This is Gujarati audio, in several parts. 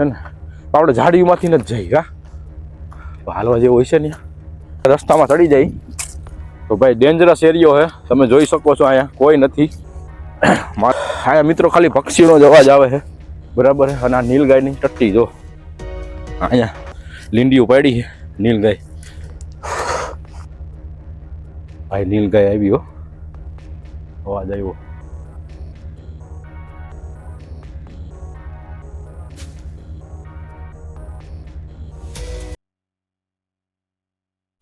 હે ને? તો આપણે ઝાડીમાંથી નથી જઈ, હા? તો હાલવા જેવું હોય છે ને રસ્તામાં ચડી જાય. તો ભાઈ ડેન્જરસ એરિયો છે. તમે જોઈ શકો છો અહીંયા, કોઈ નથી. મા- અહીંયા મિત્રો ખાલી પક્ષીઓનો જ અવાજ આવે છે. બરાબર છે? અને આ નીલગાયની ટટ્ટી, જો. અહીંયા લીંડીઓ પાડી છે, નીલગાય. ભાઈ, નીલગાય આવી, હો. અવાજ આવ્યો.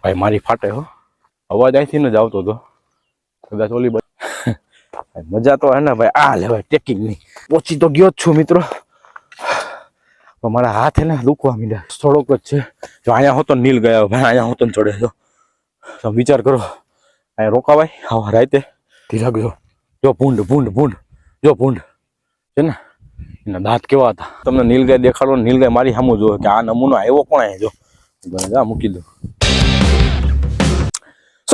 ભાઈ, મારી ફાટે હો. અવાજ અહીંથી જ આવતો હતો કદાચ ઓલી મજા તો હે ભાઈ, આ લેવાય ટેકિંગની. પહોંચી તો ગયો જ છું મિત્રો. મારા હાથ હે ને દુખવા માંડ્યા. થોડોક જ છે. જો અહીંયા હોતો નીલ ગયા ભાઈ, અહીંયા હોતો ચડે તો તમે વિચાર કરો, અહીંયા રોકાવાય? હા રાતે? ધીરક જો જો ભૂંડ ભૂંડ ભૂંડ. જો ભૂંડ. છે ને? એના દાંત કેવા હતા? તમને નીલગાય દેખાડો નીલગાય મારી સામું જોવે કે આ નમૂનો આવ્યો કોણ જો મૂકી દો.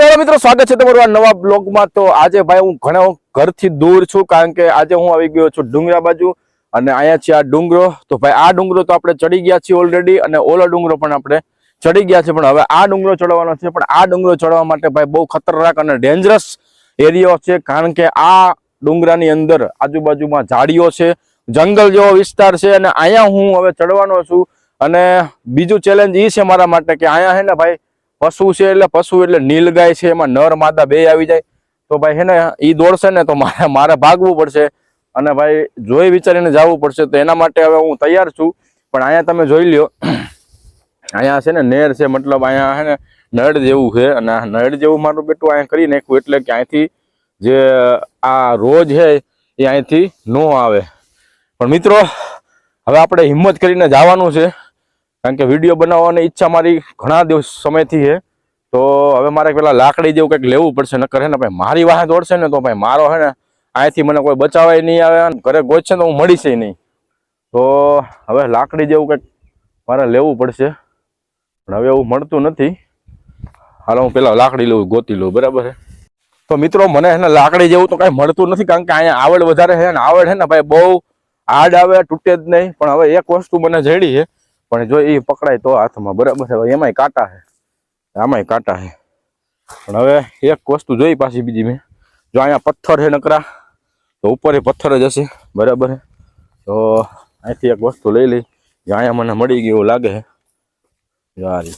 હેલો મિત્રો, સ્વાગત છે તમારું આ નવા બ્લોગમાં. તો આજે ભાઈ હું ઘણા ઘરથી દૂર છું, કારણ કે આજે હું આવી ગયો છું ડુંગરા બાજુ અને અહીંયા છે આ ડુંગરો. તો ભાઈ, આ ડુંગરો તો આપણે ચડી ગયા છીએ ઓલરેડી અને ઓલો ડુંગરો પણ આપણે ચડી ગયા છે પણ હવે આ ડુંગરો ચડવાનો છે, પણ આ ડુંગરો ચડવા માટે ભાઈ બહુ ખતરનાક અને ડેન્જરસ એરિયો છે, કારણ કે આ ડુંગરાની અંદર આજુબાજુમાં ઝાડીઓ છે, જંગલ જેવો વિસ્તાર છે અને અહીંયા હું હવે ચડવાનો છું. અને બીજું ચેલેન્જ એ છે મારા માટે કે અહીંયા છે ને ભાઈ પશુ છે એટલે પશુ એટલે નીલગાય છે, એમાં નર માદા બે આવી જાય. તો ભાઈ છે ને એ દોડશે ને તો મારે મારે ભાગવું પડશે. અને ભાઈ જોઈ વિચારીને જવું પડશે. તો એના માટે હવે હું તૈયાર છું. પણ અહીંયા તમે જોઈ લ્યો. અહીંયા છે ને નેર છે, મતલબ અહીંયા છે ને નળ જેવું છે. અને નળ જેવું મારું બેટું અહીંયા કરી નાખ્યું એટલે કે અહીંથી જે આ રોજ છે, એ અહીંથી ન આવે. પણ મિત્રો, હવે આપણે હિંમત કરીને જવાનું છે. કારણ કે વીડિયો બનાવવાની ઈચ્છા મારી ઘણા દિવસ સમયથી છે. તો હવે મારે પેલા લાકડી જેવું કંઈક લેવું પડશે, નકર હે ને ભાઈ મારી વાહે દોડશે ને તો ભાઈ મારો હે ને અહીંયાથી મને કોઈ બચાવાય નહીં આવે ઘરે છે તો હું મળીશ નહીં. તો હવે લાકડી જેવું કંઈક મારે લેવું પડશે. પણ હવે એવું મળતું નથી. હાલો હું પેલા લાકડી લઉં, ગોતી લઉં, બરાબર છે? તો મિત્રો, મને હે ને લાકડી જેવું તો કાંઈ મળતું નથી, કારણ કે અહીંયા આવડ વધારે છે ને આવડ છે ને ભાઈ બહુ આડ આવે, તૂટે જ નહીં. પણ હવે એક વસ્તુ મને જડી છે. પણ જો એ પકડાય તો હાથમાં, બરાબર હવે એમાંય કાંટા છે. આમાંય કાંટા છે. પણ હવે એક વસ્તુ જોઈ પાછી બીજી મેં. જો અહીંયા પથ્થર છે નકરા, તો ઉપર એ પથ્થર જ હશે, બરાબર તો અહીંથી એક વસ્તુ લઈ લઈ, જો અહીંયા મને મળી ગયું લાગે છે. યારી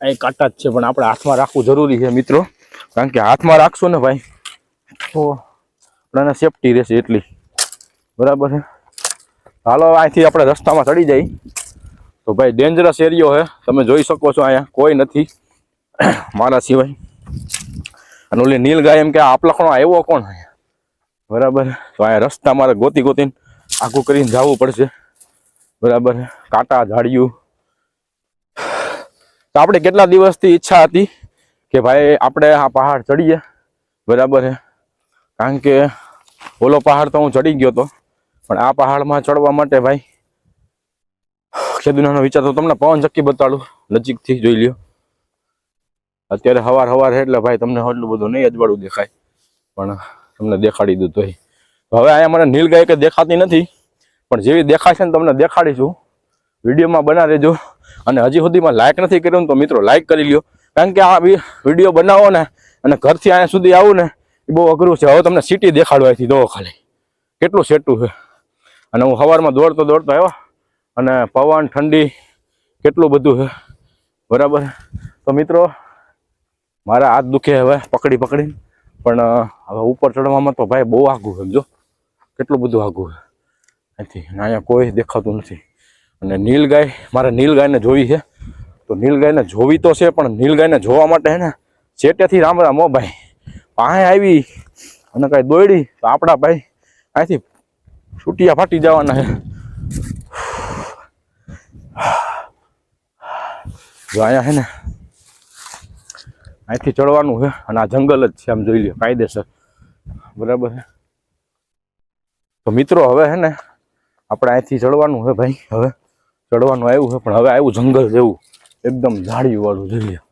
અહીં કાંટા જ છે, પણ આપણે હાથમાં રાખવું જરૂરી છે, મિત્રો. કારણ કે હાથમાં રાખશું ને ભાઈ, તો આપણને સેફટી રહેશે એટલી. બરાબર છે. હાલો, અહીંથી આપણે રસ્તામાં ચડી જાય તો ભાઈ ડેન્જરસ એરિયો છે તમે જોઈ શકો છો અહીંયા. કોઈ નથી. મારા સિવાય. અને ઓલી નીલ ગાય એમ કે આ લખણો આવ્યો કોણ બરાબર. તો અહીંયા રસ્તા મારે ગોતી ગોતીને આખું કરીને જવું પડશે. બરાબર. કાંટા, ઝાડિયું. તો આપણે કેટલા દિવસથી ઈચ્છા હતી કે ભાઈ આપણે આ પહાડ ચડીએ? બરાબર. છે કારણ કે ઓલો પહાડ તો હું ચડી ગયો હતો પણ આ પહાડમાં ચડવા માટે ભાઈ ખેદુનાનો વિચાર તો તમને પવન ચક્કી બતાડું. નજીકથી જોઈ લ્યો. અત્યારે હવાર હવાર એટલે ભાઈ તમને એટલું બધું નહીં અજવાળું દેખાય. પણ તમને દેખાડી દઉં તોય. હવે અહીંયા મને નીલગાય કે દેખાતી નથી. પણ જેવી દેખાશે ને તમને દેખાડીશું. વિડીયોમાં બના રહેજો અને હજી સુધીમાં લાઇક નથી કર્યું તો મિત્રો લાઇક કરી લ્યો. કારણ કે આ વીડિયો બનાવો ને અને ઘરથી અહીંયા સુધી આવું ને, એ બહુ અઘરું છે. હવે તમને સિટી દેખાડવાથી દો ખાલી. કેટલું સેટું છે. અને હું સવારમાં દોડતો દોડતો આવ્યો. અને પવન, ઠંડી કેટલું બધું છે. બરાબર? તો મિત્રો, મારા હાથ દુખે હવે પકડી પકડીને. પણ હવે ઉપર ચડવામાં તો ભાઈ બહુ આઘું સમજો કેટલું બધું આઘું છે. અહીંથી અહીંયા કોઈ દેખાતું નથી. અને નીલગાય મારે નીલગાયને જોવી છે. તો નીલગાયને જોવી તો છે, પણ નીલગાયને જોવા માટે હે ને, ચેટેથી રામ રામ ભાઈ. પાસે આવી અને કાંઈ દોડી તો આપણા ભાઈ અહીંથી છૂટિયા ફાટી જવાના છે. જો અહીંયા છે ને, અહીંથી ચડવાનું છે અને આ જંગલ જ છે, આમ જોઈ લો કાયદેસર. બરાબર છે? તો મિત્રો, હવે છે ને, આપણે અહીંથી ચડવાનું છે ભાઈ, હવે ચડવાનું આવ્યું છે, પણ હવે આવ્યું જંગલ જેવું. એકદમ ઝાડીવાળું, જોઈ લ્યો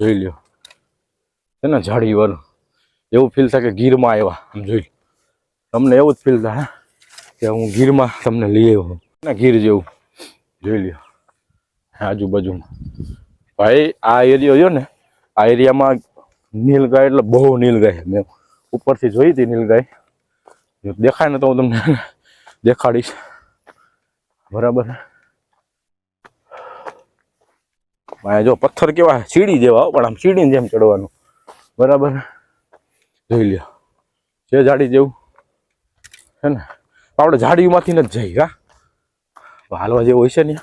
જોઈ લ્યો. છે ને, ઝાડીવાળું. એવું ફીલ થાય કે ગીરમાં આવ્યા, આમ જોઈ લો. તમને એવું જ ફીલ થાય કે હું ગીરમાં તમને લઈ આવ્યો. ને, ગીર જેવું, જોઈ લ્યો. આજુબાજુમાં. ભાઈ, આ એરિયો રહ્યો ને, આ એરિયામાં નીલગાય એટલે બહુ નીલગાય. મેં ઉપરથી જોઈ હતી નીલગાય. દેખાય ને તો હું તમને દેખાડીશ. બરાબર. અહીંયા જો પથ્થર કેવા સીડી જેવા પણ આમ સીડીને જેમ ચડવાનું. બરાબર. જોઈ લ્યો. છે જાડી જેવું. હે ને? આપણે ઝાડીમાંથી જ જઈ, હા? હાલવા જેવું હોય છે ને?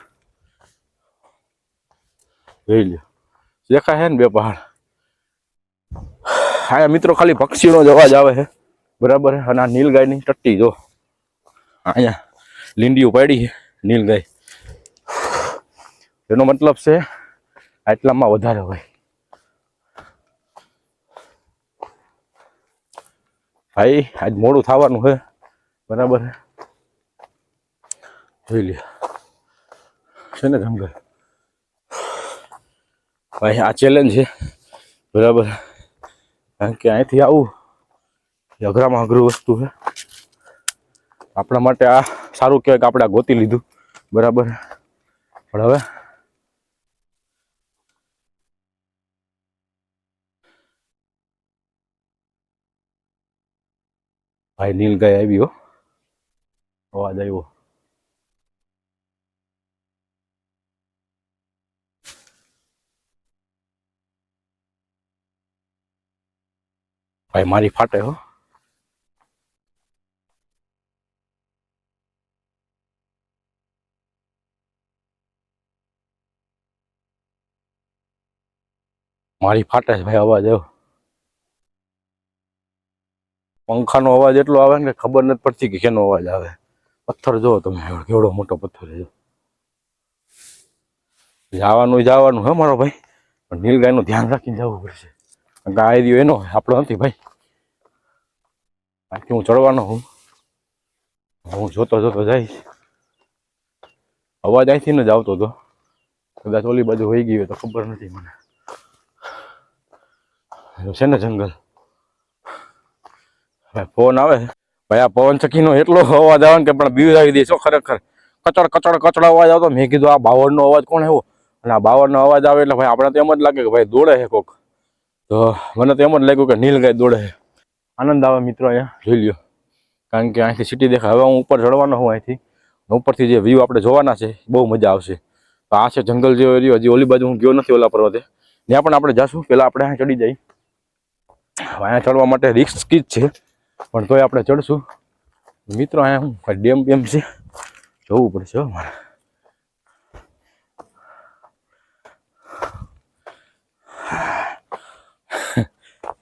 જોઈ લ્યો. દેખાય છે ને બે પહાડ. હા મિત્રો ખાલી પક્ષીઓનો જ અવાજ આવે છે. બરાબર? અને આ નીલગાયની ટટ્ટી, જો. અહીંયા લીંડીઓ પાડી છે, નીલગાય. એનો મતલબ છે, આટલામાં વધારે હોય. ભાઈ, આજ મોડું થવાનું છે. બરાબર? જોઈ લ્યો. છે ને જંગલ? ભાઈ, આ ચેલેન્જ છે. બરાબર. કારણ કે અહીંથી આવું અઘરામાં અઘરું વસ્તુ છે. આપણા માટે આ સારું કહેવાય કે આપણે ગોતી લીધું. બરાબર. પણ હવે ભાઈ, નીલગાય આવ્યો. અવાજ આવ્યો. ભાઈ, મારી ફાટે હો. મારી ફાટે છે ભાઈ, અવાજ આવ્યો પંખાનો અવાજ એટલો આવે ને કે ખબર નથી પડતી કે કેનો અવાજ આવે. પથ્થર જો તમે કેવડો મોટો પથ્થર જો જવાનું જવાનું હે મારો ભાઈ, પણ નીલગાયનું ધ્યાન રાખીને જવું પડશે. કે આ એનો, આપણો નથી ભાઈ. બાકી હું ચડવાનો હું. હું જોતો જોતો જઈશ. અવાજ અહીંથી ને જ આવતો હતો કદાચ ઓલી બાજુ હોઈ ગઈ હોય તો ખબર નથી મને. છે ને જંગલ? ફોન આવે. ભાઈ, આ પવન ચક્કીનો એટલો અવાજ આવે કે પણ બીવ આવી દે છો ખરેખર. કચડ કચડ કચડ અવાજ આવતો મેં કીધું આ બાવળનો અવાજ કોણ એવો અને આ બાવળનો અવાજ આવે એટલે ભાઈ, આપણે તો એમ જ લાગે કે ભાઈ દોડે છે કોક. તો મને તો એમ જ લાગ્યું કે નીલગાય દોડે. આનંદ આવે મિત્રો અહીંયા. જોઈ લ્યો. કારણ કે અહીંથી સિટી દેખાય. હવે હું ઉપર ચડવાનો હું અહીંથી. ઉપરથી જે વ્યૂ આપણે જોવાના છે બહુ મજા આવશે. તો આ છે જંગલ જેવો એરિયો હજી ઓલી બાજુ હું ગયો નથી ઓલા પર્વતે. ત્યાં પણ આપણે જાશું. પહેલાં આપણે અહીંયા ચડી જઈ હવે અહીંયા ચડવા માટે રિસ્ક જ છે. પણ તોય આપણે ચડશું. મિત્રો અહીંયા હું ડેમ બેમ છે? જોવું પડશે હો મારે.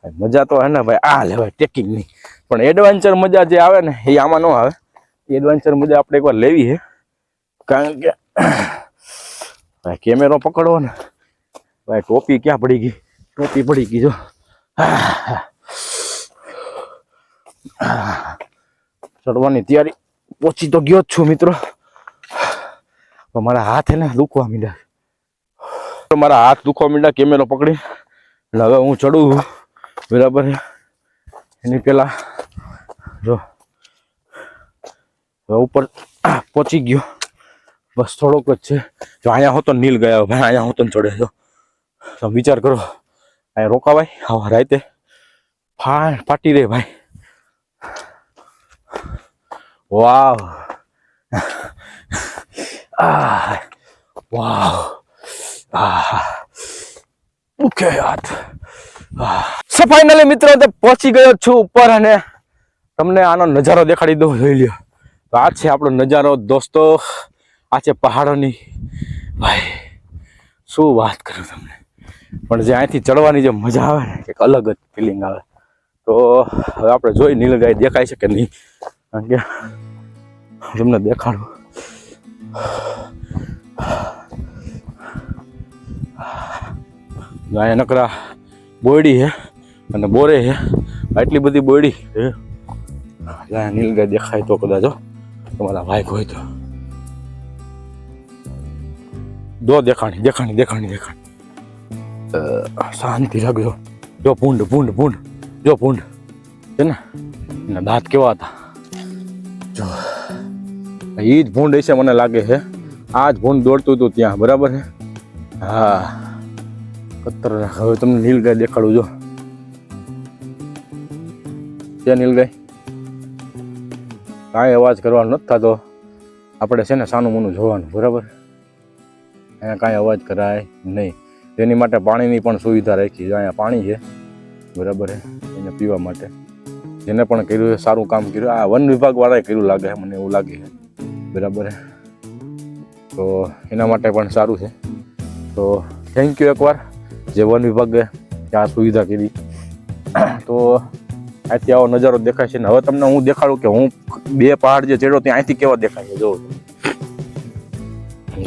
મજા તો હે ને ભાઈ, આ લેવાય ટેકિંગની પણ એડવેન્ચર મજા જે આવે ને, એ આમાં ન આવે. એડવેન્ચર મજા આપણે એકવાર લેવી છે. કારણ કે, ભાઈ કેમેરો પકડવો ને, ભાઈ, ટોપી ક્યાં પડી ગઈ? ટોપી પડી ગઈ, જો. ચડવાની તૈયારી પહોંચી તો ગયો જ છું, મિત્રો. મારા હાથ એને દુખવા માંડ્યા. મારા હાથ દુખવા માંડ્યા કેમેરો પકડી. એટલે હવે હું ચડું બરાબર એની પેલા જો ઉપર પહોંચી ગયો. બસ થોડોક જ છે. જો અહીંયા હોતો તો નીલ ગયા, ભાઈ, અહીંયા હોતો ને ચડે જો. તમે વિચાર કરો. અહીંયા રોકાવાય? આવા રાતે. ફા ફાટી રે ભાઈ. વાવ. વાવ. ઓકે હાથ. સો ફાઇનલી મિત્રો, તો પહોંચી ગયો છું ઉપર અને તમને આનો નજારો દેખાડી દો જોઈ લ્યો. તો આ છે આપણો નજારો, દોસ્તો. આ છે પહાડોની. ભાઈ, શું વાત કરું તમને? પણ જે અહીંથી ચડવાની જે મજા આવે ને એક અલગ જ ફિલિંગ આવે. તો હવે આપણે જોઈ નીલગાય દેખાય છે કે નહીં? કારણ કે તમને દેખાડું. ગાય નકરા બોયડી છે અને બોરે છે. આટલી બધી બોયડી છે. અહીંયા નીલગાય દેખાય તો કદાચ હો, તમારા ભાઈ હોય તો. દો દેખાણી દેખાણી દેખાણી દેખાણી. અ, શાંતિ રાખજો. જો ભૂંડ ભૂંડ ભૂંડ જો ભૂંડ છે ને? એના દાંત કેવા હતા? જો એ જ ભૂંડ હશે મને લાગે છે. આ જ ભૂંડ દોડતું હતું ત્યાં બરાબર છે? હા. ખતરનાક હવે તમને નીલગાય દેખાડું જો. ત્યાં નીલગાય કાંઈ અવાજ કરવાનો નથી થતો. આપણે છે ને સાનું મૂનું જોવાનું, બરાબર? અહીંયા કાંઈ અવાજ કરાય નહીં. તેની માટે પાણીની પણ સુવિધા રાખી છે. અહીંયા પાણી છે, બરાબર છે, એને પીવા માટે. જેને પણ કર્યું સારું કામ કર્યું. આ વન વિભાગવાળાએ કર્યું લાગે છે, મને એવું લાગે છે, બરાબર છે? તો એના માટે પણ સારું છે. તો થેન્ક યુ એકવાર, જે વન વિભાગે ત્યાં સુવિધા કરી. તો અહીંથી આવો નજારો દેખાય છે ને હવે તમને હું દેખાડું કે હું બે પહાડ જે ચડ્યો ત્યાં અહીંથી કેવા દેખાય છે જો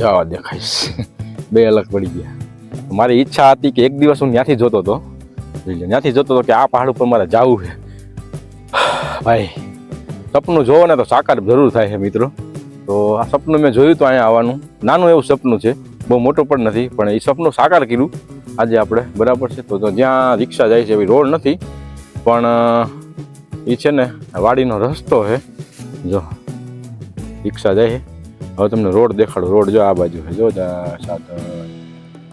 જવા દેખાય છે. બે અલગ પડી ગયા. મારી ઈચ્છા હતી કે એક દિવસ હું ત્યાંથી જોતો હતો. ત્યાંથી જોતો હતો કે આ પહાડ ઉપર મારે જવું છે. ભાઈ, સપનું જોવો ને તો સાકાર જરૂર થાય છે, મિત્રો. તો આ સપનું મેં જોયું તો અહીંયા આવવાનું. નાનું એવું સપનું છે. બહુ મોટું પણ નથી, પણ એ સપનું સાકાર કર્યું. આજે આપણે બરાબર છે. તો જ્યાં રિક્ષા જાય છે એવી રોડ નથી. પણ એ છે ને, વાડીનો રસ્તો છે જો, રિક્ષા જાય હવે તમને રોડ દેખાડો. રોડ જો આ બાજુ છે જો સાત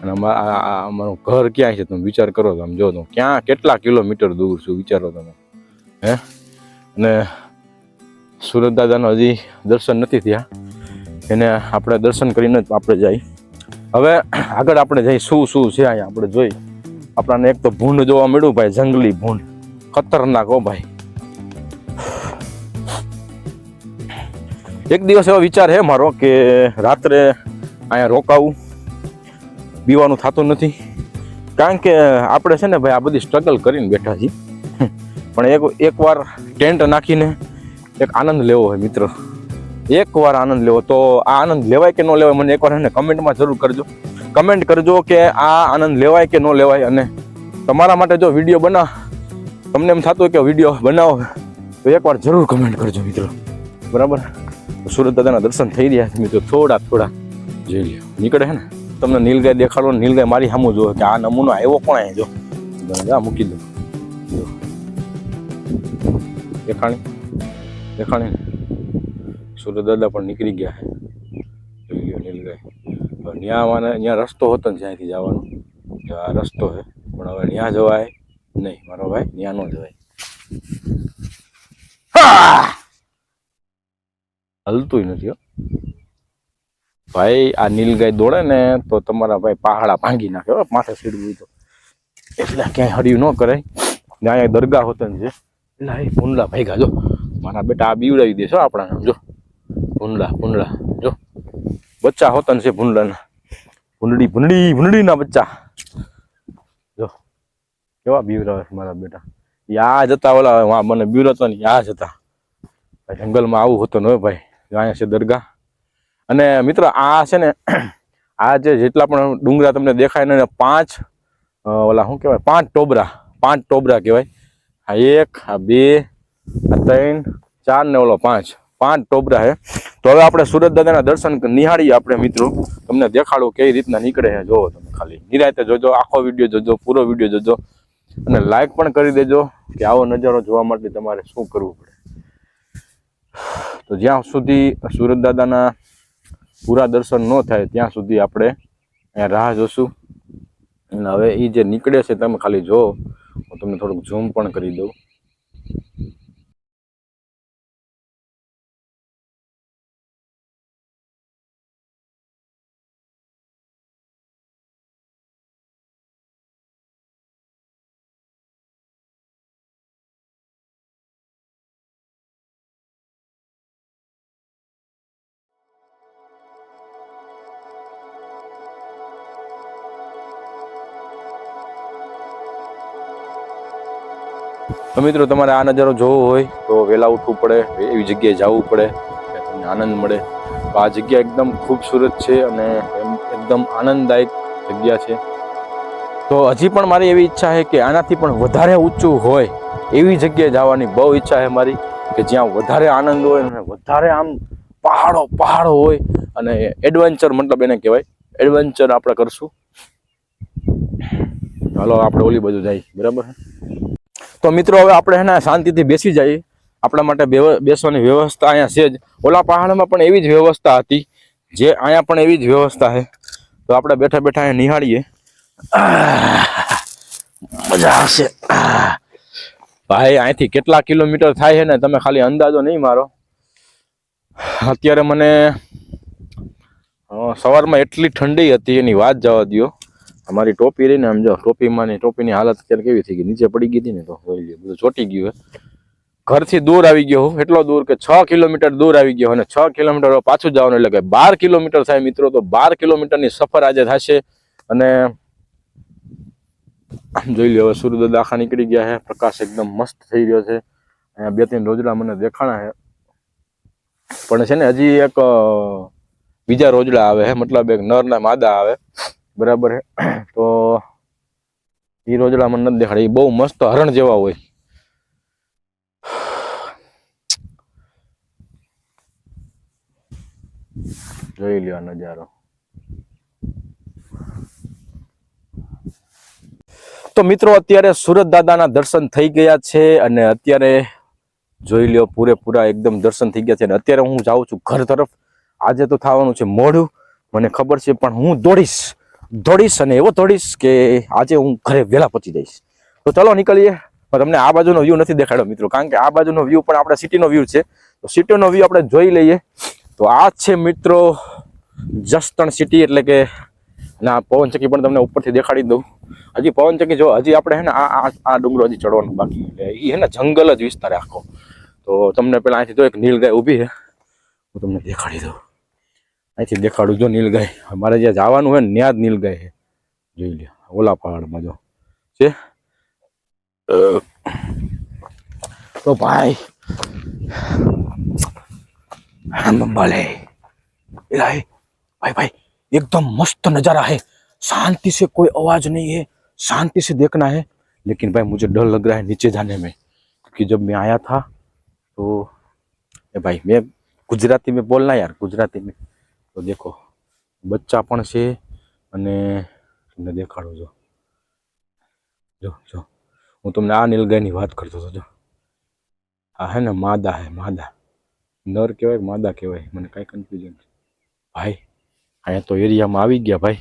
અને અમારું ઘર ક્યાં છે તમે વિચાર કરો તમે જો તો. ક્યાં કેટલા કિલોમીટર દૂર છું વિચારો તમે. હે? અને સુરત દાદાનો હજી દર્શન નથી થયા. એને આપણે દર્શન કરીને જ આપણે જઈ. હવે આગળ આપણે જઈ શું શું છે અહીંયા આપણે જોઈ. આપણને એક તો ભૂંડ જોવા મળ્યું ભાઈ, જંગલી ભૂંડ. ખતરનાક હો ભાઈ. એક દિવસ એવો વિચાર હે મારો કે રાત્રે અહીંયા રોકાવું પીવાનું થતું નથી. કારણ કે આપણે છે ને ભાઈ આ બધી સ્ટ્રગલ કરીને બેઠા છીએ. પણ એક એકવાર ટેન્ટ નાખીને એક આનંદ લેવો હોય મિત્ર. એકવાર આનંદ લેવો. તો આ આનંદ લેવાય કે ન લેવાય મને એકવાર એને કમેન્ટમાં જરૂર કરજો. કમેન્ટ કરજો કે આ આનંદ લેવાય કે ન લેવાય અને તમારા માટે જો વીડિયો બના તમને એમ થતું હોય કે વીડિયો બનાવો, તો એકવાર જરૂર કમેન્ટ કરજો મિત્રો. બરાબર? સુરત દાદાના દર્શન થઈ રહ્યા છે મિત્રો. થોડા થોડા જોઈ લ્યો. નીકળે છે ને? તમને નીલગાય દેખાડો નીલગાય મારી સામું જો કે આ નમૂનો આવ્યો કોણ અહીં જો? આ મૂકી દો. દેખાણી? દેખાણી? સુરત દાદા પણ નીકળી ગયા છે જોઈ ગયો નીલગાય. ન્યા મને ત્યાં રસ્તો હતો ને જ્યાંથી જવાનો. આ રસ્તો છે પણ હવે ત્યાં જવાય. નહીં, મારો ભાઈ ત્યાં જ જવાય! હલતું નથી ભાઈ, આ નીલગાય દોડે ને તો તમારા ભાઈ પહાડા ભાંગી નાખે માથે સીડવું તો. એટલે ક્યાંય હર્યું ન કરાય. ત્યાં દરગાહ હોતન છે એટલે એ ભૂંડલા ભાગ્યા, જો. મારા બેટા આ બીવડાવી દેશો આપણા જો. ભૂંડલા ભૂંડલા, જો. બચ્ચા હોતન છે ભૂંડલાના. ભૂંડડી ભૂંડડી ભૂંડડીના બચ્ચા. કેવા બીવરા મારા બેટા? યા જતા ઓલા મને બીવડાતો નહીં યા જતા. જંગલમાં આવું હોતું ન ભાઈ. અહીંયા છે દરગાહ. અને મિત્ર, આ છે ને, આ જે જેટલા પણ ડુંગરા તમને દેખાય ને પાંચ ઓલા શું કહેવાય? પાંચ ટોબરા. પાંચ ટોબરા કહેવાય. આ એક, આ બે, આ ત્રણ, ચાર ને ઓલો પાંચ. પાંચ ટોબરા છે. તો હવે આપણે સુરત દાદાના દર્શન નિહાળીએ આપણે મિત્રો. તમને દેખાડું કેવી રીતના નીકળે છે. જોવો તમે ખાલી. નિરાયતે જોજો, આખો વીડિયો જોજો, પૂરો વીડિયો જોજો. અને લાઈક પણ કરી દેજો કે આવો નજારો જોવા માટે તમારે શું કરવું પડે. તો જ્યાં સુધી સુરત દાદાના પૂરા દર્શન ન થાય, ત્યાં સુધી આપણે અહીંયા રાહ જોશું. અને હવે એ જે નીકળે છે, તમે ખાલી જો હું તમને થોડુંક ઝૂમ પણ કરી દઉં. તો મિત્રો, તમારે આ નજારો જોવો હોય તો વહેલા ઉઠવું પડે, એવી જગ્યાએ જવું પડે તમને આનંદ મળે. તો આ જગ્યા એકદમ ખૂબસૂરત છે અને એકદમ આનંદદાયક જગ્યા છે. તો હજી પણ મારી એવી ઈચ્છા છે કે આનાથી પણ વધારે ઊંચું હોય એવી જગ્યાએ જવાની બહુ ઈચ્છા છે મારી, કે જ્યાં વધારે આનંદ હોય અને વધારે આમ પહાડો પહાડો હોય અને એડવેન્ચર મતલબ એને કહેવાય એડવેન્ચર આપણે કરશું. હાલો આપણે ઓલી બધું જાય બરાબર? તો મિત્રો, હવે આપણે એને શાંતિથી બેસી જઈએ. આપણા માટે બેસવાની વ્યવસ્થા અહીંયા છે જ. ઓલા પહાડમાં પણ એવી જ વ્યવસ્થા હતી, જે અહીંયા પણ એવી જ વ્યવસ્થા છે. તો આપણે બેઠા બેઠા અહીંયા નિહાળીએ. મજા આવશે. ભાઈ, અહીંથી કેટલા કિલોમીટર થાય છે ને, તમે ખાલી અંદાજો નહીં મારો. અત્યારે મને સવારમાં એટલી ઠંડી હતી, એની વાત જવા દ્યો. અમારી ટોપી રહીને આમ જો ટોપીમાં ની ટોપીની હાલત અત્યારે કેવી થઈ ગઈ? નીચે પડી ગઈ હતી ને તો બધું ચોટી ગયું ઘરથી દૂર આવી ગયો એટલો દૂર કે છ કિલોમીટર દૂર આવી ગયો અને છ કિલોમીટર પાછું જવાનું, એટલે કે બાર કિલોમીટર થાય મિત્રો, તો બાર કિલોમીટરની સફર આજે થશે. અને જોઈ લો હવે સૂર્યોદય દાખા નીકળી ગયા છે પ્રકાશ એકદમ મસ્ત થઈ રહ્યો છે. અહીંયા બે ત્રણ રોજડા મને દેખાણા છે પણ છે ને, હજી એક બીજા રોજડા આવે છે મતલબ એક નર ના માદા આવે. બરાબર છે તો એ રોજડા મને નથી દેખાડે. એ બહુ મસ્ત હરણ જેવા હોય. જોઈ લ્યો નજારો. તો મિત્રો, અત્યારે સુરત દાદાના દર્શન થઈ ગયા છે અને અત્યારે જોઈ લ્યો પૂરેપૂરા એકદમ દર્શન થઈ ગયા છે. અને અત્યારે હું જાઉં છું ઘર તરફ. આજે તો થવાનું છે મોડું મને ખબર છે, પણ હું દોડીશ. દોડીશ અને એવો દોડીશ કે આજે હું ઘરે વહેલા પહોંચી જઈશ. તો ચલો નીકળીએ. પણ તમને આ બાજુનો વ્યૂ નથી દેખાડ્યો મિત્રો, કારણ કે આ બાજુનો વ્યૂ પણ આપણે સિટીનો વ્યૂ છે. તો સિટીનો વ્યૂ આપણે જોઈ લઈએ. તો આ છે મિત્રો જસદણ સિટી એટલે કે, ના, પવનચક્કી પણ તમને ઉપરથી દેખાડી દઉં. હજી પવનચક્કી જો, હજી આપણે હે ને આ આ ડુંગરો હજી ચડવાનું બાકી એ હે ને જંગલ જ વિસ્તાર આખો. તો તમને પેલા અહીંથી જો એક નીલગાય ઊભી છે. હું તમને દેખાડી દઉં. અહીંથી દેખાડું જો નીલગાય મારે જ્યાં જવાનું હોય ને ત્યાં જ નીલગાય છે જોઈ લ્યો ઓલા પહાડમાં જો છે અ, તો ભાઈ हम भले भाई भाई भाई एकदम मस्त नजारा है शांति से कोई आवाज नहीं है शांति से देखना है लेकिन भाई मुझे डर लग रहा है नीचे जाने में क्योंकि जब मैं आया था तो ए भाई मैं गुजराती में बोलना यार गुजराती में તો દેખો, બચ્ચા પણ છે અને તમને દેખાડું જો જો જો, હું તમને આ નીલગાયની વાત કરતો હતો, જો. આ હે ને માદા હે, માદા. નર કહેવાય માદા કહેવાય, મને કાંઈ કન્ફ્યુઝન ભાઈ, અહીંયા તો એરિયામાં આવી ગયા, ભાઈ.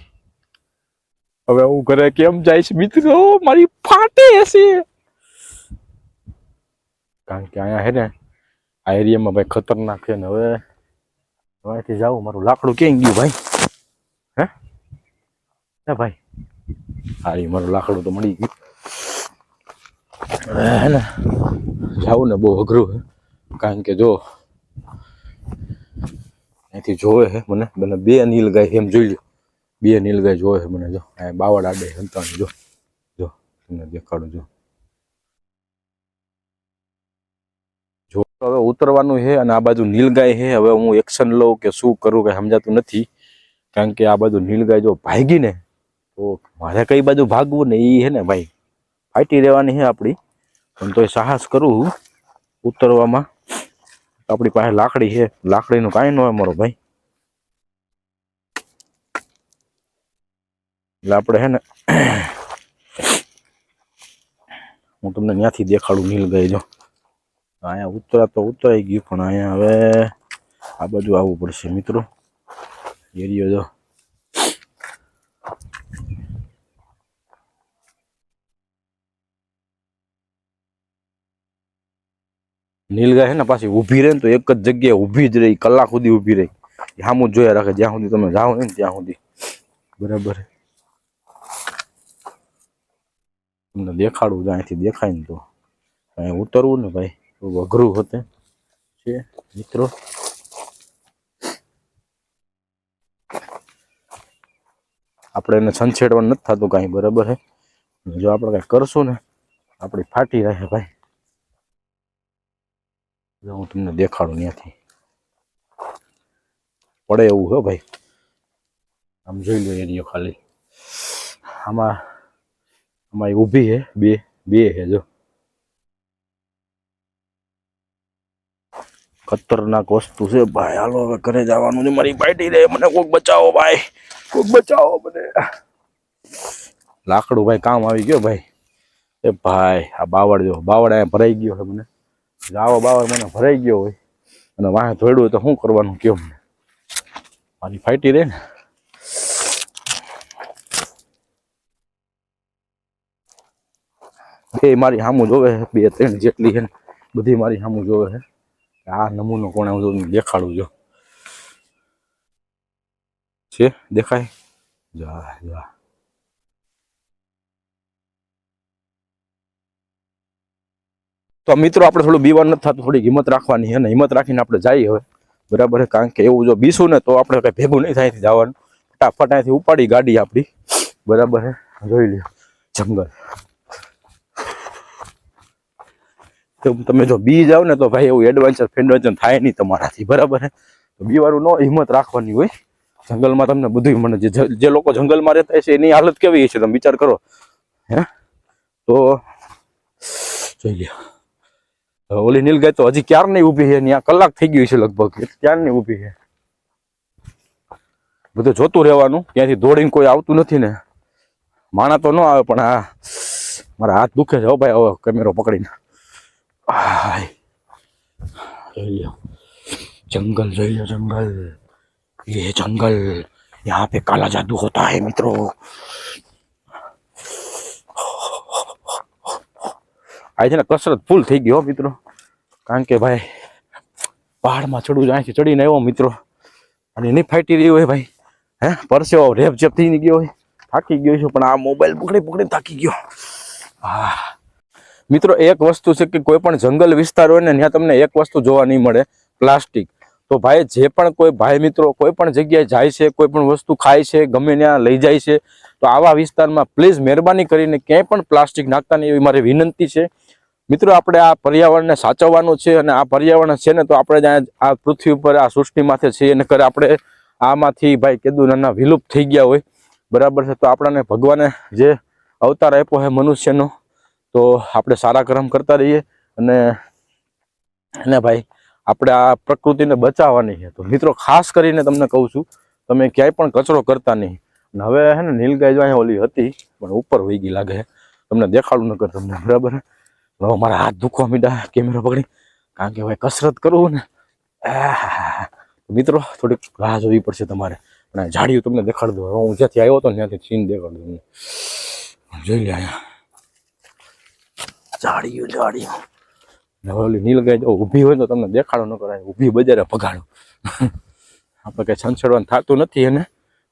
હવે હું ઘરે કેમ જાય છે મિત્રો? મારી ફાટે હશે કારણ કે અહીંયા હે ને, આ એરિયામાં ભાઈ ખતરનાક છે ને હવે. અહીંથી જાઉં, મારું લાકડું ક્યાં ગયું ભાઈ? હે? હે ભાઈ? હા ઈ મારું લાકડું તો મળી ગયું. હે ને? જાવું ને બહુ અઘરું હે. કારણ કે જો, અહીંથી જોવે છે મને. મને બે નીલ ગાય એમ જોઈ લ્યો બે નીલ ગાય જોવે છે મને જો. બાવળ આડે હંતાણી જો. જો, તમને દેખાડું જો. જો હવે ઉતરવાનું છે અને આ બાજુ નીલગાય છે. હવે હું એક્શન લઉં કે શું કરું કે સમજાતું નથી. કારણ કે આ બાજુ નીલગાય જો ભાગી ને, તો મારે કઈ બાજુ ભાગવું ને એ છે ને ભાઈ? ફાટી રહેવાની છે આપણી. પણ તોય સાહસ કરું ઉતરવામાં. આપણી પાસે લાકડી છે. લાકડીનું કાંઈ ન હોય મારો ભાઈ. એટલે આપણે હે ને, હું તમને ત્યાંથી દેખાડું નીલગાય જો. અહીંયા ઉતરા તો ઉતરાઈ ગયું, પણ અહીંયા હવે આ બાજુ આવવું પડશે મિત્રો. એરિયો જો. નીલગાય છે ને પાછી ઊભી રહે ને તો એક જ જગ્યાએ ઊભી જ રહી, કલાક સુધી ઊભી રહી. સામું જોયા રાખે, જ્યાં સુધી તમે જાઓ ને ત્યાં સુધી. બરાબર તમને દેખાડવું અહીંથી દેખાય ને તો. અહીં ઉતરવું ને ભાઈ. અઘરું હોતે. છે, મિત્રો? આપણે એને છંછેડવા નથી થતું કાંઈ, બરાબર હે? જો આપણે કાંઈ કરશું ને, આપણી ફાટી રહે ભાઈ. હું તમને દેખાડું ત્યાંથી પડે એવું હો ભાઈ. આમ જોઈ લો એરિયો ખાલી. આમાં આમાં ઊભી હે, બે બે હે જો. ખતરનાક વસ્તુ છે. ભાઈ, હાલો, હવે ઘરે જવાનું છે. મારી પાર્ટી રે મને કોક બચાવો, ભાઈ. કોક બચાવો મને. લાકડું, ભાઈ, કામ આવી ગયો, ભાઈ. એ ભાઈ, આ બાવળ જો, બાવળ અહીંયા ભરાઈ ગયો છે મને. આવો બાવળ, મને ભરાઈ ગયો હોય. અને વાંહે ધોડ્યું હોય તો શું કરવાનું કયો મને? મારી ફાઈટી રે ને. બે મારી સામું જોવે છે, બે, ત્રણ જેટલી છે ને. બધી મારી સામું જોવે છે. આ નમૂનો કોણે હું દેખાડું જો. છે? દેખાય? જા જા. તો મિત્રો, આપણે થોડું બીવાનું નથી થતું થોડી હિંમત રાખવાની અને હિંમત રાખીને આપણે જઈએ હવે. બરાબર કારણ કે એવું જો બીશું ને, તો આપણે કંઈ ભેગું નહીં થાય જવાનું. ફટાફટ અહીંથી ઉપાડી ગાડી આપણી. બરાબર જોઈ લ્યો. જંગલ. તો તમે જો બી જાવ ને તો ભાઈ એવું એડવેન્ચર ફેડવેન્ચર થાય નહીં તમારાથી, બરાબર તો તો બીવારું ન હિંમત રાખવાની હોય. જંગલમાં તમને બધું મને જે લોકો જંગલમાં રહેતા છે, એની હાલત કેવી છે તમે વિચાર કરો. હે? તો જોઈ હવે ઓલી નીલગાય તો હજી ક્યાર નહીં ઊભી છે ત્યાં કલાક થઈ ગયું છે લગભગ. ક્યાર નહીં ઊભી છે બધું જોતું રહેવાનું. ત્યાંથી દોડીને કોઈ આવતું નથી ને. માણા તો ન આવે, પણ આ મારા હાથ દુખે છે હો ભાઈ, હવે કેમેરો પકડીને. જોઈ લ્યો जंगल જોઈ લો जंगल ये जंगल यहाँ पे काला जादू होता है मित्रों આ છે ને કસરત ફૂલ થઈ ગઈ હો મિત્રો કારણ કે ભાઈ પહાડમાં ચડવું જાય છે ચડીને આવ્યો મિત્રો અને એની ફાટી રહી હોય ભાઈ હે પરસ્યો રેપ જેપ થઈ ગયો હોય થાકી ગયો છું પણ આ મોબાઈલ પકડી પકડી થાકી ગયો હા મિત્રો, એક વસ્તુ છે કે કોઈ પણ જંગલ વિસ્તાર હોય ને, ત્યાં તમને એક વસ્તુ જોવા નહીં મળે, પ્લાસ્ટિક. તો ભાઈ, જે પણ કોઈ ભાઈ મિત્રો, કોઈ પણ જગ્યાએ જાય છે, કોઈ પણ વસ્તુ ખાય છે, ગમે ત્યાં લઈ જાય છે, તો આવા વિસ્તારમાં પ્લીઝ મહેરબાની કરીને ક્યાંય પણ પ્લાસ્ટિક નાખતા નહીં એવી મારી વિનંતી છે. મિત્રો, આપણે આ પર્યાવરણને સાચવવાનું છે અને આ પર્યાવરણ છે ને, તો આપણે આ પૃથ્વી ઉપર, આ સૃષ્ટિમાંથી છીએ એને કરે આપણે આમાંથી ભાઈ કીધું નાના વિલુપ્ત થઈ ગયા હોય. બરાબર છે, તો આપણને ભગવાને જે અવતાર આપ્યો છે મનુષ્યનો તો આપણે સારા કર્મ કરતા રહીએ અને અને ભાઈ, આપણે આ પ્રકૃતિને બચાવવાની છે. તો મિત્રો, ખાસ કરીને તમને કહું છું, તમે ક્યાંય પણ કચરો કરતા નહીં. અને હવે હે ને, નીલગાય જો અહીંયા ઓલી હતી, પણ ઉપર વહી ગઈ લાગે. તમને દેખાડું ન કર તમને, બરાબર? હવે મારા હાથ દુખવા મીડા કેમેરા પકડી. કારણ કે ભાઈ કસરત કરવું ને. મિત્રો, થોડીક રાહ જોવી પડશે તમારે. અને ઝાડીઓ તમને દેખાડ દઉં. હું જ્યાંથી આવ્યો હતો ત્યાંથી સીન દેખાડ દઉં. જોઈ લે અહીંયા. ઝાડીઓ જાડિયું ઓલી નીલગાય જો ઊભી હોય તો તમને દેખાડો ન કરાય, ઊભી બજારે ભગાડો. આપણે કઈ છંછેડવાનું થતું નથી એને,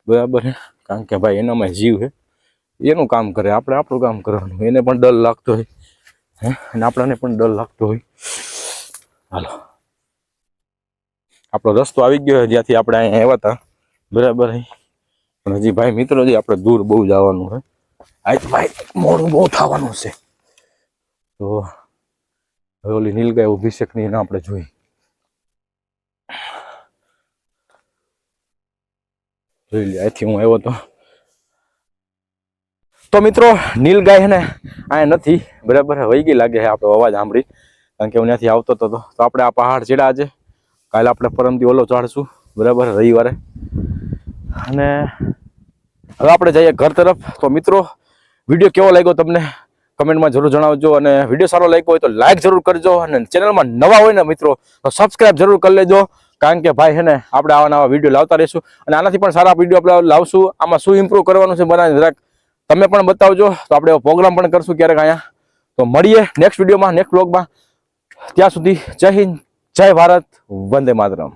બરાબર કારણ કે ભાઈ એનામાં જીવ છે એનું કામ કરે, આપણે આપણું કામ કરવાનું. એને પણ ડર લાગતો હોય. હે? અને આપણાને પણ ડર લાગતો હોય. હાલો. આપણો રસ્તો આવી ગયો જ્યાંથી આપણે અહીંયા આવ્યા હતા. બરાબર પણ હજી ભાઈ મિત્રો જે આપણે દૂર બહુ જવાનું છે આજ ભાઈ મોડું બહુ થવાનું છે. તો હવે ઓલી નીલગાય અભિષેક છે કે નહીં એને આપણે જોઈ. જોઈ લે અહીંથી હું આવ્યો તો. તો મિત્રો, નીલગાય છે ને અહીંયા નથી. બરાબર, વહી ગઈ લાગે છે આપણો અવાજ સાંભળી. કારણ કે હું ત્યાંથી આવતો હતો તો આપણે આ પહાડ ચડ્યા આજે. કાલે આપણે પરમથી ઓલો ચડશું. બરાબર, રવિવારે. અને હવે આપણે જઈએ ઘર તરફ. તો મિત્રો, વીડિયો કેવો લાગ્યો તમને? કમેન્ટમાં જરૂર જણાવજો અને વીડિયો સારો લાગ્યો હોય તો લાઈક જરૂર કરજો અને ચેનલમાં નવા હોય ને મિત્રો, તો સબસ્ક્રાઇબ જરૂર કરી લેજો. કારણ કે ભાઈ હેને આપણે આવા નવા વીડિયો લાવતા રહીશું અને આનાથી પણ સારા વીડિયો આપણે લાવશું. આમાં શું ઇમ્પ્રૂવ કરવાનું છે બનાવીને જરાક તમે પણ બતાવજો. તો આપણે પ્રોગ્રામ પણ કરશું ક્યારેક અહીંયા. તો મળીએ નેક્સ્ટ વિડીયોમાં નેક્સ્ટ બ્લોગમાં ત્યાં સુધી જય હિન્દ, જય ભારત, વંદે માતરમ.